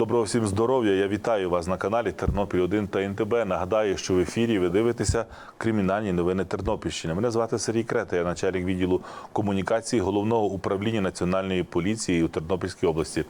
Доброго всім здоров'я. Я вітаю вас на каналі Тернопіль 1 та НТБ. Нагадаю, що в ефірі ви дивитеся кримінальні новини Тернопільщини. Мене звати Сергій Крета, я начальник відділу комунікації головного управління національної поліції у Тернопільській області.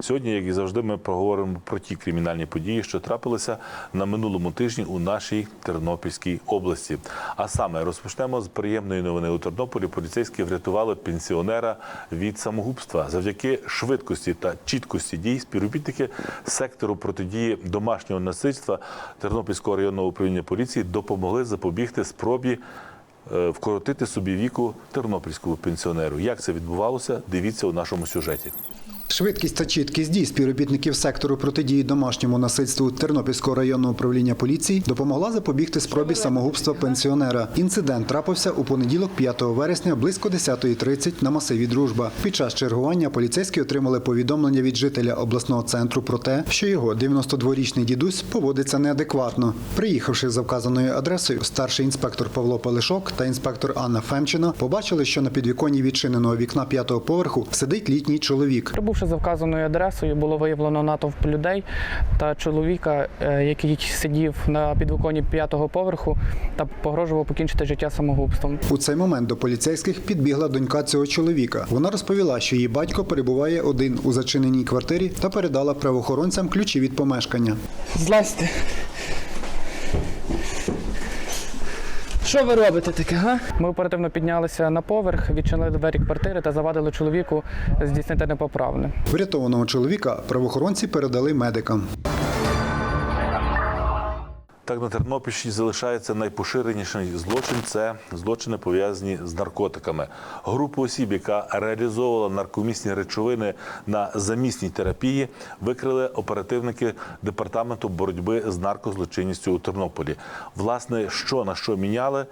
Сьогодні, як і завжди, ми поговоримо про ті кримінальні події, що трапилися на минулому тижні у нашій Тернопільській області. А саме розпочнемо з приємної новини у Тернополі. Поліцейські врятували пенсіонера від самогубства завдяки швидкості та чіткості дій співробітники сектору протидії домашнього насильства Тернопільського районного управління поліції допомогли запобігти спробі е, вкоротити собі віку тернопільському пенсіонеру. Як це відбувалося? Дивіться у нашому сюжеті. Швидкість та чіткість дій співробітників сектору протидії домашньому насильству Тернопільського районного управління поліції допомогла запобігти спробі самогубства пенсіонера. Інцидент трапився у понеділок, 5 вересня, близько 10.30 на масиві Дружба. Під час чергування поліцейські отримали повідомлення від жителя обласного центру про те, що його 92-річний дідусь поводиться неадекватно. Приїхавши за вказаною адресою, старший інспектор Павло Палишок та інспектор Анна Фемчина побачили, що на підвіконні відчиненого вікна п'ятого поверху сидить літній чоловік. Прибувши за вказаною адресою, було виявлено натовп людей та чоловіка, е, який сидів на підвиконні п'ятого поверху та погрожував покінчити життя самогубством. У цей момент до поліцейських підбігла донька цього чоловіка. Вона розповіла, що її батько перебуває один у зачиненій квартирі та передала правоохоронцям ключі від помешкання. Злазьте. Що ви робите таке, га? Ми оперативно піднялися на поверх, відчинили двері квартири та завадили чоловіку здійснити непоправне. Врятованого чоловіка правоохоронці передали медикам. Так на Тернопільщині залишається найпоширеніший злочин це злочини пов'язані з наркотиками. Групу осіб, яка реалізовувала наркомісні речовини на замісній терапії, викрили оперативники департаменту боротьби з наркозлочинністю у Тернополі. Власне, що на що міняли,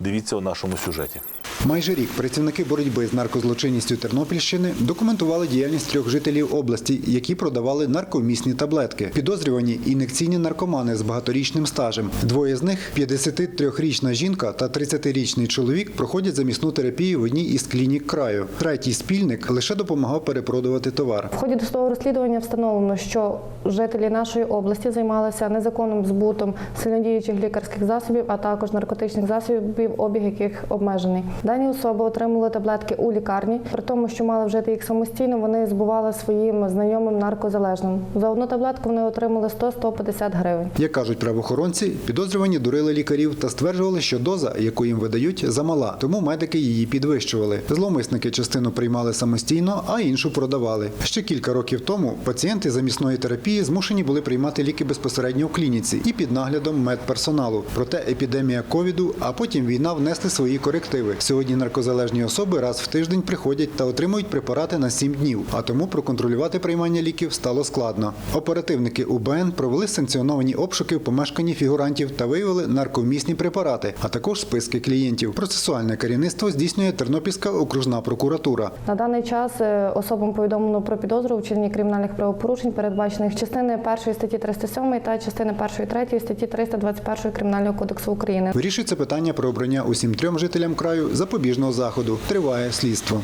дивіться у нашому сюжеті. Майже рік працівники боротьби з наркозлочинністю Тернопільщини документували діяльність трьох жителів області, які продавали наркомісні таблетки. Підозрювані ін'єкційні наркомани з багаторічним стажем. Двоє з них 53-річна жінка та 30-річний чоловік проходять замісну терапію в одній із клінік краю. Третій спільник лише допомагав перепродувати товар. В ході досудового розслідування встановлено, що жителі нашої області займалися незаконним збутом сильнодіючих лікарських засобів, а також наркотичних засобів, обіг яких обмежений. Дані особи отримали таблетки у лікарні. При тому, що мали вжити їх самостійно, вони збували своїм знайомим наркозалежним. За одну таблетку вони отримали 100-150 гривень. Як кажуть правоохоронці, підозрювані дурили лікарів та стверджували, що доза, яку їм видають, замала, тому медики її підвищували. Зловмисники частину приймали самостійно, а іншу продавали. Ще кілька років тому пацієнти замісної терапії змушені були приймати ліки безпосередньо у клініці і під наглядом медперсоналу. Проте епідемія ковіду, а потім війна внесли свої корективи. Сьогодні наркозалежні особи раз в тиждень приходять та отримують препарати на 7 днів, а тому проконтролювати приймання ліків стало складно. Оперативники УБН провели санкціоновані обшуки в помешканні фігурантів та виявили наркомісні препарати, а також списки клієнтів. Процесуальне керівництво здійснює Тернопільська окружна прокуратура. На даний час е, особам повідомлено про підозру у вчиненні кримінальних правопорушень, передбачених частини 1 статті 307 та частини 1 3 статті 321 Кримінального кодексу України. Вирішується питання про обрання усім трьом жителям краю запобіжного заходу. Триває слідство.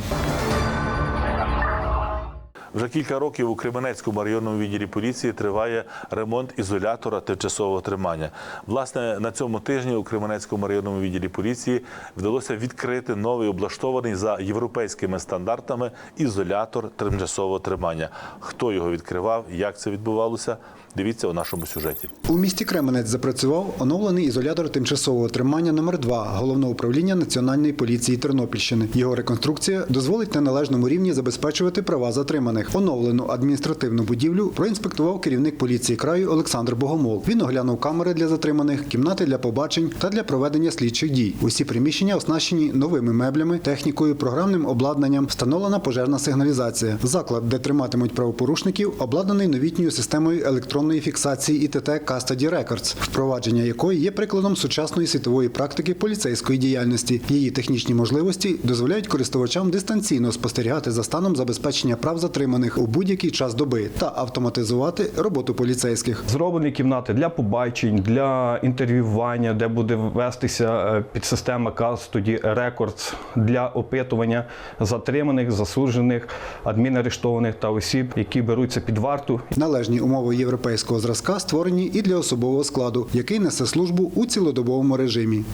Вже кілька років у Кременецькому районному відділі поліції триває ремонт ізолятора тимчасового тримання. Власне, на цьому тижні у Кременецькому районному відділі поліції вдалося відкрити новий облаштований за європейськими стандартами ізолятор тимчасового тримання. Хто його відкривав, як це відбувалося? Дивіться у нашому сюжеті. У місті Кременець запрацював оновлений ізолятор тимчасового тримання номер 2 головного управління Національної поліції Тернопільщини. Його реконструкція дозволить на належному рівні забезпечувати права затриманих. Оновлену адміністративну будівлю проінспектував керівник поліції краю Олександр Богомол. Він оглянув камери для затриманих, кімнати для побачень та для проведення слідчих дій. Усі приміщення оснащені новими меблями, технікою, програмним обладнанням, встановлена пожежна сигналізація. Заклад, де триматимуть правопорушників, обладнаний новітньою системою електронної фіксації ІТТ Custody Records, впровадження якої є прикладом сучасної світової практики поліцейської діяльності. Її технічні можливості дозволяють користувачам дистанційно спостерігати за станом забезпечення прав затриманих затриманих у будь-який час доби та автоматизувати роботу поліцейських. Зроблені кімнати для побачень, для інтерв'ювання, де буде вестися е, підсистема КАЗ, тоді рекордс для опитування затриманих, засуджених, адмінарештованих та осіб, які беруться під варту Належні умови європейського зразка створені і для особового складу, який несе службу у цілодобовому режимі.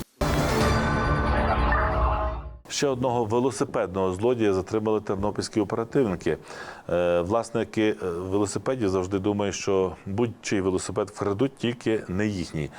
Ще одного велосипедного злодія затримали тернопільські оперативники. Е, Власники е, велосипедів завжди думають, що будь-чий велосипед вкрадуть, тільки не їхній.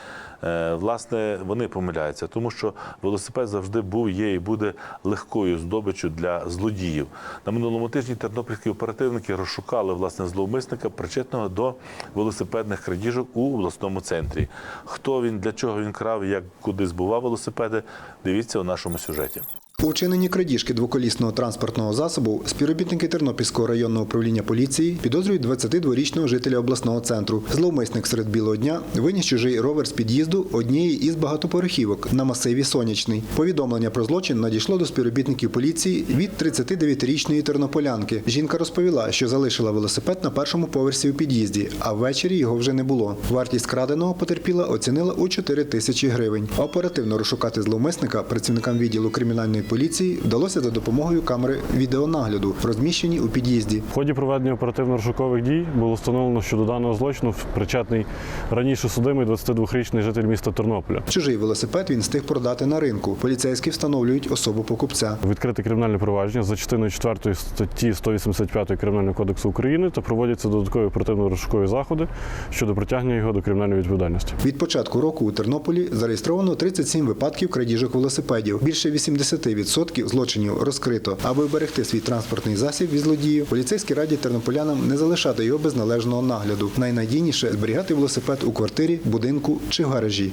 Е, Власне, вони помиляються, тому що велосипед завжди був, є і буде легкою здобиччю для злодіїв. На минулому тижні тернопільські оперативники розшукали власне зловмисника, причетного до велосипедних крадіжок у обласному центрі. Хто він, для чого він крав, як куди збував велосипеди, дивіться у нашому сюжеті. У вчиненні крадіжки двоколісного транспортного засобу співробітники Тернопільського районного управління поліції підозрюють 22-річного жителя обласного центру. Зловмисник серед білого дня виніс чужий ровер з під'їзду однієї із багатоповерхівок на масиві Сонячний. Повідомлення про злочин надійшло до співробітників поліції від 39-річної тернополянки. Жінка розповіла, що залишила велосипед на першому поверсі у під'їзді, а ввечері його вже не було. Вартість краденого потерпіла оцінила у 4 тисячі гривень. Оперативно розшукати зловмисника працівникам відділу кримінальної поліції вдалося за допомогою камери відеонагляду, розміщені у під'їзді. В ході проведення оперативно-розшукових дій було встановлено, що до даного злочину причетний раніше судимий 22-річний житель міста Тернополя. Чужий велосипед він встиг продати на ринку. Поліцейські встановлюють особу покупця. Відкрите кримінальне провадження за частиною 4 статті 185 Кримінального кодексу України та проводяться додаткові оперативно-розшукові заходи щодо притягнення його до кримінальної відповідальності. Від початку року у Тернополі зареєстровано 37 випадків крадіжок велосипедів. Більше 80% злочинів розкрито. Аби вберегти свій транспортний засіб від злодіїв, поліцейські радять тернополянам не залишати його без належного нагляду. Найнадійніше зберігати велосипед у квартирі, будинку чи гаражі.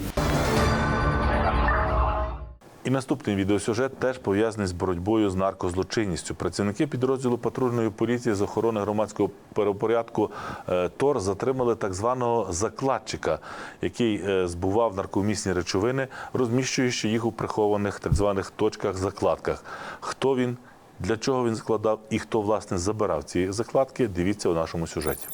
І наступний відеосюжет теж пов'язаний з боротьбою з наркозлочинністю. Працівники підрозділу патрульної поліції з охорони громадського перепорядку е, ТОР затримали так званого закладчика, який е, збував наркомісні речовини, розміщуючи їх у прихованих так званих точках-закладках. Хто він, для чого він закладав і хто власне забирав ці закладки, дивіться у нашому сюжеті.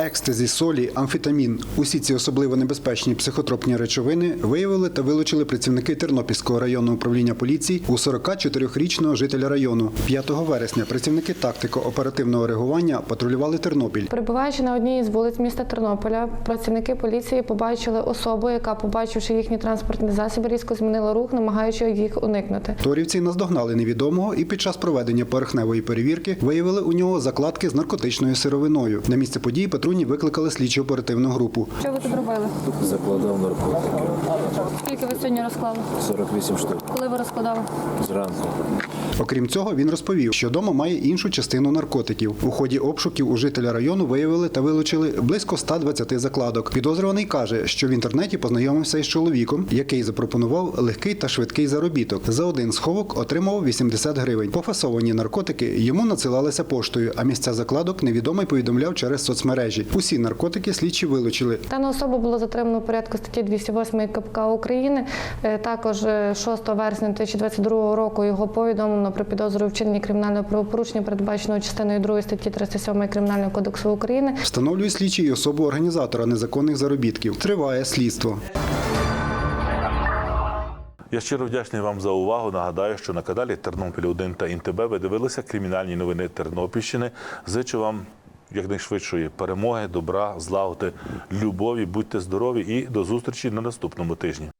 Екстазі, солі, амфетамін – усі ці особливо небезпечні психотропні речовини виявили та вилучили працівники Тернопільського районного управління поліції у 44-річного жителя району. 5 вересня працівники тактико-оперативного реагування патрулювали Тернопіль. Перебуваючи на одній із вулиць міста Тернополя, працівники поліції побачили особу, яка, побачивши їхні транспортні засоби, різко змінила рух, намагаючи їх уникнути. Торівці наздогнали невідомого і під час проведення поверхневої перевірки виявили у нього закладки з наркотичною сировиною. На місце події патрульні викликали слідчо оперативну групу. Що ви тут робили? Закладав наркотики. Скільки ви сьогодні розклали? 48 штук Коли ви розкладали? зранку. Окрім цього, він розповів, що дома має іншу частину наркотиків. У ході обшуків у жителя району виявили та вилучили близько 120 закладок. Підозрюваний каже, що в інтернеті познайомився із чоловіком, який запропонував легкий та швидкий заробіток. За один сховок отримав 80 гривень. Пофасовані наркотики йому надсилалися поштою, а місця закладок невідомий повідомляв через соцмережі. Усі наркотики слідчі вилучили. Дану особу було затримано у порядку статті 208 КПК України. Е, Також е, 6 вересня 2022 року його повідомлено про підозру у вчиненні кримінального правопорушення, передбаченого частиною 2 статті 307 Кримінального кодексу України. Встановлює слідчі і особу організатора незаконних заробітків. Триває слідство. Я щиро вдячний вам за увагу. Нагадаю, що на каналі Тернопіль 1 та ІНТБ ви дивилися кримінальні новини Тернопільщини. Зичу вам якнайшвидшої перемоги, добра, злагоди, любові. Будьте здорові і до зустрічі на наступному тижні.